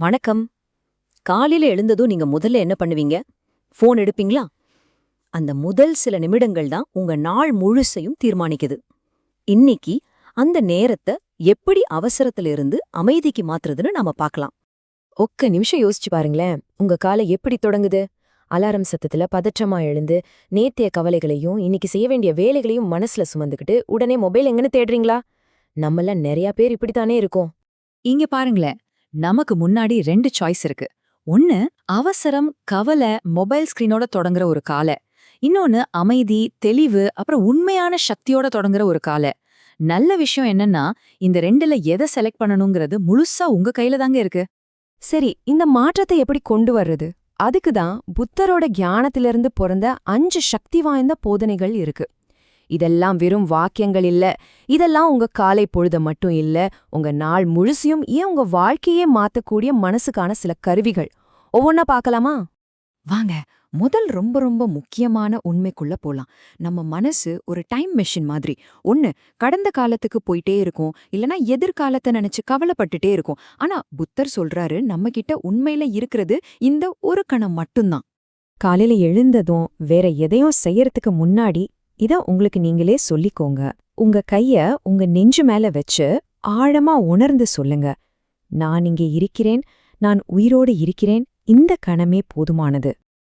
வணக்கம். காலையில எழுந்ததும் நீங்க முதல்ல என்ன பண்ணுவீங்க? ஃபோன் எடுப்பீங்களா? அந்த முதல் சில நிமிடங்கள் தான் உங்க நாள் முழுசையும் தீர்மானிக்குது. இன்னைக்கு அந்த நேரத்தை எப்படி அவசரத்துல இருந்து அமைதிக்கு மாத்துறதுன்னு நாம பார்க்கலாம். ஒக்க நிமிஷம் யோசிச்சு பாருங்களேன். உங்க காலை எப்படி தொடங்குது? அலாரம் சத்தத்துல பதற்றமா எழுந்து நேத்திய கவலைகளையும் இன்னைக்கு செய்ய வேண்டிய வேலைகளையும் மனசுல சுமந்துக்கிட்டு உடனே மொபைல் எங்கன்னு தேடுறீங்களா? நம்மள நிறைய பேர் இப்படித்தானே இருக்கோம். இங்க பாருங்களேன். நமக்கு முன்னாடி ரெண்டு சாய்ஸ் இருக்கு. ஒன்னு அவசரம் கவலை மொபைல் ஸ்கிரீனோட தொடங்குற ஒரு காலை. இன்னொன்னு அமைதி தெளிவு அப்புறம் உண்மையான சக்தியோட தொடங்குற ஒரு காலை. நல்ல விஷயம் என்னன்னா இந்த ரெண்டுல எதை செலக்ட் பண்ணணுங்கிறது முழுசா உங்க கையில தாங்க இருக்கு. சரி இந்த மாற்றத்தை எப்படி கொண்டு வர்றது? அதுக்கு தான் புத்தரோட ஞானத்திலிருந்து பிறந்த அஞ்சு சக்தி வாய்ந்த போதனைகள் இருக்கு. இதெல்லாம் வெறும் வாக்கியங்கள் இல்ல. இதெல்லாம் உங்க காலை பொழுத மட்டும் இல்ல. உங்க நாள் முழுசையும் ஏன் உங்க வாழ்க்கையே மாத்தக்கூடிய மனசுக்கான சில கருவிகள்? ஒவ்வொன்னா பார்க்கலாமா வாங்க முதல் ரொம்ப ரொம்ப முக்கியமான உண்மைக்குள்ள போலாம். நம்ம மனசு ஒரு டைம் மெஷின் மாதிரி. ஒண்ணு கடந்த காலத்துக்கு போயிட்டே இருக்கும். இல்லனா எதிர்காலத்தை நினைச்சு கவலைப்பட்டுட்டே இருக்கும். ஆனா புத்தர் சொல்றாரு நம்ம கிட்ட உண்மையில இருக்கிறது இந்த ஒரு கணம் மட்டும்தான். காலையில எழுந்ததும் வேற எதையும் செய்யறதுக்கு முன்னாடி இத உங்களுக்கு நீங்களே சொல்லிக்கோங்க. உங்க கைய உங்க நெஞ்சு மேல வச்சு ஆழமா உணர்ந்து சொல்லுங்க. நான் இங்கே இருக்கிறேன் நான் உயிரோடு இருக்கிறேன் இந்த கணமே போதுமானது.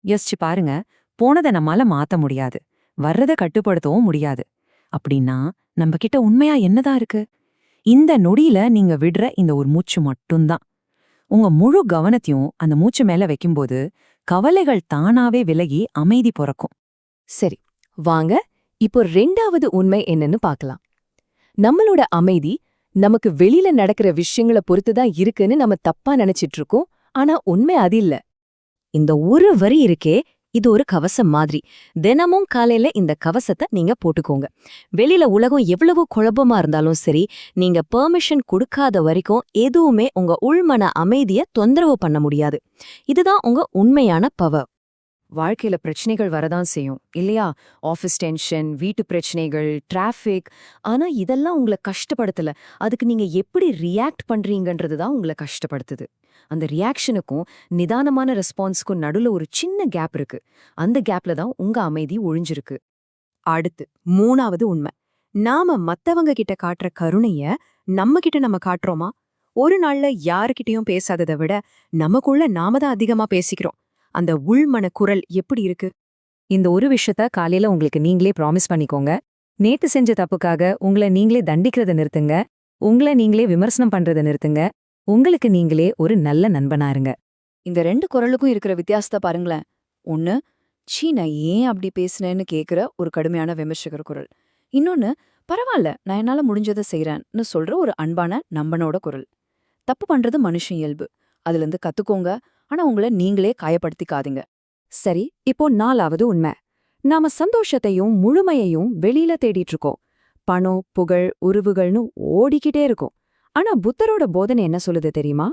யோசிச்சு பாருங்க போனதை நம்மால மாத்த முடியாது வர்றதை கட்டுப்படுத்தவும் முடியாது. அப்படின்னா நம்ம கிட்ட உண்மையா என்னதான் இருக்கு? இந்த நொடியில நீங்க விடுற இந்த ஒரு மூச்சு மட்டும்தான். உங்க முழு கவனத்தையும் அந்த மூச்சு மேல வைக்கும்போது கவலைகள் தானாவே விலகி அமைதி பிறக்கும். சரி வாங்க இப்போ ரெண்டாவது உண்மை என்னன்னு பார்க்கலாம். நம்மளோட அமைதி நமக்கு வெளியில நடக்கிற விஷயங்களை பொறுத்து தான் இருக்குன்னு நம்ம தப்பா நினைச்சிட்டு இருக்கோம் ஆனா உண்மை அது இல்ல. இந்த ஒரு வரி இருக்கே இது ஒரு கவசம் மாதிரி. தினமும் காலையில இந்த கவசத்தை நீங்க போட்டுக்கோங்க. வெளியில உலகம் எவ்வளவு குழப்பமா இருந்தாலும் சரி நீங்க பெர்மிஷன் கொடுக்காத வரைக்கும் எதுவுமே உங்க உள்மன அமைதிய தொந்தரவு பண்ண முடியாது. இதுதான் உங்க உண்மையான பவர் வாழ்க்கையில பிரச்சனைகள் வரதான் செய்யும். இல்லையா? ஆஃபீஸ் டென்ஷன் வீட்டு பிரச்சனைகள் டிராஃபிக் ஆனா இதெல்லாம் உங்களை கஷ்டப்படுத்தல. அதுக்கு நீங்க எப்படி ரியாக்ட் பண்றீங்கன்றது தான் உங்களை கஷ்டப்படுத்துது. அந்த ரியாக்ஷனுக்கும் நிதானமான ரெஸ்பான்ஸுக்கும் நடுவுல ஒரு சின்ன கேப் இருக்கு. அந்த கேப்ல தான் உங்க அமைதி ஒழிஞ்சிருக்கு. அடுத்து மூணாவது உண்மை. நாம மத்தவங்க கிட்ட காட்டுற கருணைய நம்ம கிட்ட நம்ம காட்டுறோமா? ஒரு நாள்ல யாருகிட்டயும் பேசாததை விட நமக்குள்ள நாம தான் அதிகமா பேசிக்கிறோம். அந்த உள்மன குரல் எப்படி இருக்கு? இந்த ஒரு விஷயத்த காலையில உங்களுக்கு நீங்களே ப்ராமிஸ் பண்ணிக்கோங்க. நேத்து செஞ்ச தப்புக்காக உங்களை நீங்களே தண்டிக்கிறத நிறுத்துங்க. உங்களை நீங்களே விமர்சனம் பண்றத நிறுத்துங்க. உங்களுக்கு நீங்களே ஒரு நல்ல நண்பனா இருங்க. இந்த ரெண்டு குரலுக்கும் இருக்கிற வித்தியாசத்தை பாருங்களேன். ஒன்னு சீ நான் ஏன் அப்படி பேசுனேன்னு கேக்குற ஒரு கடுமையான விமர்சகர் குரல். இன்னொன்னு பரவாயில்ல நான் என்னால முடிஞ்சதை செய்றேன்னு சொல்ற ஒரு அன்பான நம்பனோட குரல். தப்பு பண்றது மனுஷன் இயல்பு. அதுல இருந்து கத்துக்கோங்க. ஆனா உங்களை நீங்களே காயப்படுத்திக்காதீங்க. சரி இப்போ நாலாவது உண்மை. நாம சந்தோஷத்தையும் முழுமையையும் வெளியில தேடிட்டு இருக்கோம். பணம் புகழ் உருவுகள்னு ஓடிக்கிட்டே இருக்கும். ஆனா புத்தரோட போதனை என்ன சொல்லுது தெரியுமா?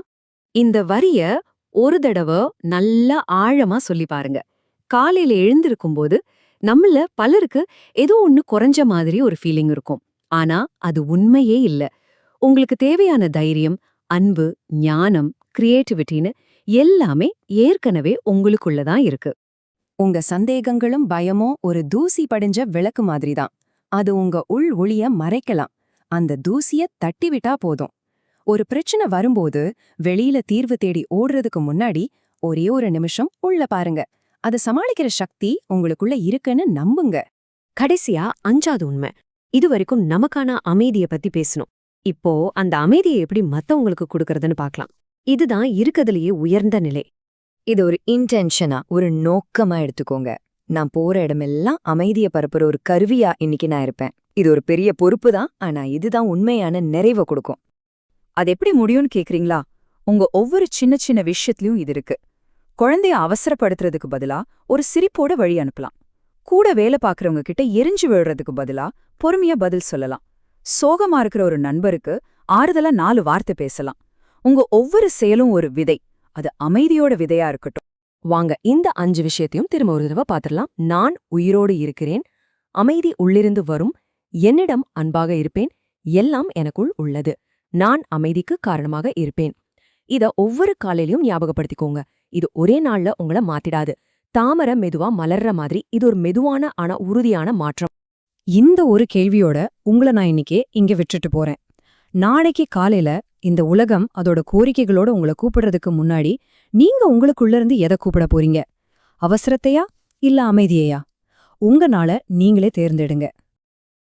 இந்த வரிய ஒரு தடவை நல்லா ஆழமா சொல்லி பாருங்க. காலையில எழுந்திருக்கும்போது நம்மள பலருக்கு ஏதோ ஒன்னு குறைஞ்ச மாதிரி ஒரு ஃபீலிங் இருக்கும். ஆனா அது உண்மையே இல்ல. உங்களுக்கு தேவையான தைரியம் அன்பு ஞானம் கிரியேட்டிவிட்டின்னு எல்லாமே ஏற்கனவே உங்களுக்குள்ளதான் இருக்கு. உங்க சந்தேகங்களும் பயமும் ஒரு தூசி படிஞ்ச விளக்கு மாதிரிதான். அது உங்க உள் ஒளிய மறைக்கலாம். அந்த தூசிய தட்டி விட்டா போதும். ஒரு பிரச்சனை வரும்போது வெளியில தீர்வு தேடி ஓடுறதுக்கு முன்னாடி ஒரே ஒரு நிமிஷம் உள்ள பாருங்க. அதை சமாளிக்கிற சக்தி உங்களுக்குள்ள இருக்குன்னு நம்புங்க. கடைசியா அஞ்சாவது உண்மை. இதுவரைக்கும் நமக்கான அமைதிய பத்தி பேசணும். இப்போ அந்த அமைதியை எப்படி மத்தவங்களுக்கு கொடுக்கறதுன்னு பார்க்கலாம் இதுதான் இருக்கதுலயே உயர்ந்த நிலை. இது ஒரு இன்டென்ஷனா ஒரு நோக்கமா எடுத்துக்கோங்க. நான் போற இடமெல்லாம் அமைதிய பரப்புற ஒரு கருவியா இன்னைக்கு நான் இருப்பேன். இது ஒரு பெரிய பொறுப்பு தான் ஆனா இதுதான் உண்மையான நிறைவை கொடுக்கும். அது எப்படி முடியும்னு கேக்குறீங்களா? உங்க ஒவ்வொரு சின்ன சின்ன விஷயத்திலயும் இது இருக்கு. குழந்தைய அவசரப்படுத்துறதுக்கு பதிலா ஒரு சிரிப்போட வழி அனுப்பலாம். கூட வேலை பார்க்கறவங்க கிட்ட எரிஞ்சு விழுறதுக்கு பதிலா பொறுமையா பதில் சொல்லலாம். சோகமா இருக்கிற ஒரு நண்பருக்கு ஆறுதலா நாலு வார்த்தை பேசலாம். உங்க ஒவ்வொரு செயலும் ஒரு விதை. அது அமைதியோட விதையா இருக்கட்டும். வாங்க இந்த அஞ்சு விஷயத்தையும் திரும்ப ஒரு தடவை பார்த்துடலாம். நான் உயிரோடு இருக்கிறேன். அமைதி உள்ளிருந்து வரும். என்னிடம் அன்பாக இருப்பேன். எல்லாம் எனக்குள் உள்ளது. நான் அமைதிக்கு காரணமாக இருப்பேன். இத ஒவ்வொரு காலையிலயும் ஞாபகப்படுத்திக்கோங்க. இது ஒரே நாள்ல உங்கள மாத்திடாது. தாமரை மெதுவா மலர்ற மாதிரி. இது ஒரு மெதுவான ஆனா உறுதியான மாற்றம். இந்த ஒரு கேள்வியோட உங்களை நான் இன்னைக்கே இங்க விட்டுட்டு போறேன். நாளைக்கு காலையில இந்த உலகம் அதோட கோரிக்கைகளோட உங்களை கூப்பிடுறதுக்கு முன்னாடி நீங்க உங்களுக்குள்ள இருந்து எதை கூப்பிட போறீங்க? அவசரத்தையா? இல்ல அமைதியையா? உங்க நாள நீங்களே தேர்ந்தெடுங்க.